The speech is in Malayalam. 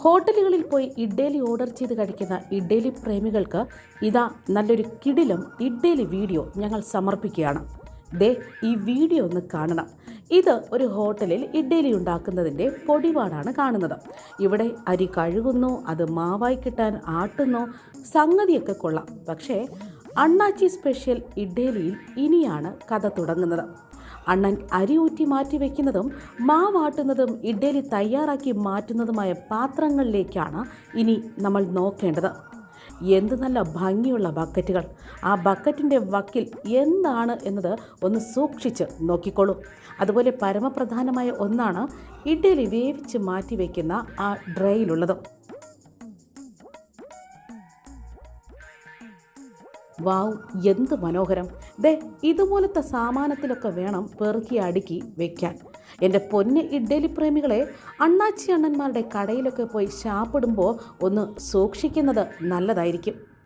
ഹോട്ടലുകളിൽ പോയി ഇഡ്ഡലി ഓർഡർ ചെയ്ത് കഴിക്കുന്ന ഇഡ്ഡലി പ്രേമികൾക്ക് ഇതാ നല്ലൊരു കിടിലം ഇഡ്ഡലി വീഡിയോ ഞങ്ങൾ സമർപ്പിക്കുകയാണ്. ദേ ഈ വീഡിയോ ഒന്ന് കാണണം. ഇത് ഒരു ഹോട്ടലിൽ ഇഡ്ഡലി ഉണ്ടാക്കുന്നതിന്റെ പൊടിപാടാണ് കാണുന്നത്. ഇവിടെ അരി കഴുകുന്നു അത് മാവായി കിട്ടാൻ ആട്ടുന്നു സംഗതിയൊക്കെ കൊള്ളാം. പക്ഷേ അണ്ണാച്ചി സ്പെഷ്യൽ ഇഡ്ഡലിയിൽ ഇനിയാണ് കഥ തുടങ്ങുന്നത്. അണ്ണൻ അരി ഊറ്റി മാറ്റി വെക്കുന്നതും മാവാട്ടുന്നതും ഇഡ്ഡലി തയ്യാറാക്കി മാറ്റുന്നതുമായ പാത്രങ്ങളിലേക്കാണ് ഇനി നമ്മൾ നോക്കേണ്ടത്. എന്ത് നല്ല ഭംഗിയുള്ള ബക്കറ്റുകൾ. ആ ബക്കറ്റിന്റെ വക്കിൽ എന്താണ് എന്നത് ഒന്ന് സൂക്ഷിച്ച് നോക്കിക്കോളൂ. അതുപോലെ പരമപ്രധാനമായ ഒന്നാണ് ഇഡ്ഡലി വേവിച്ച് മാറ്റി വയ്ക്കുന്ന ആ ഡ്രയിലുള്ളത്. വാവ് എന്ത് മനോഹരം. ദേ ഇതുപോലത്തെ സാമാനത്തിലൊക്കെ വേണം പെറുക്കി അടുക്കി വെക്കാൻ. എന്റെ പൊന്ന് ഇഡ്ഡലി പ്രേമികളെ അണ്ണാച്ചി അണ്ണന്മാരുടെ കടയിലൊക്കെ പോയി ശാപ്പിടുമ്പോൾ ഒന്ന് സൂക്ഷിക്കുന്നത് നല്ലതായിരിക്കും.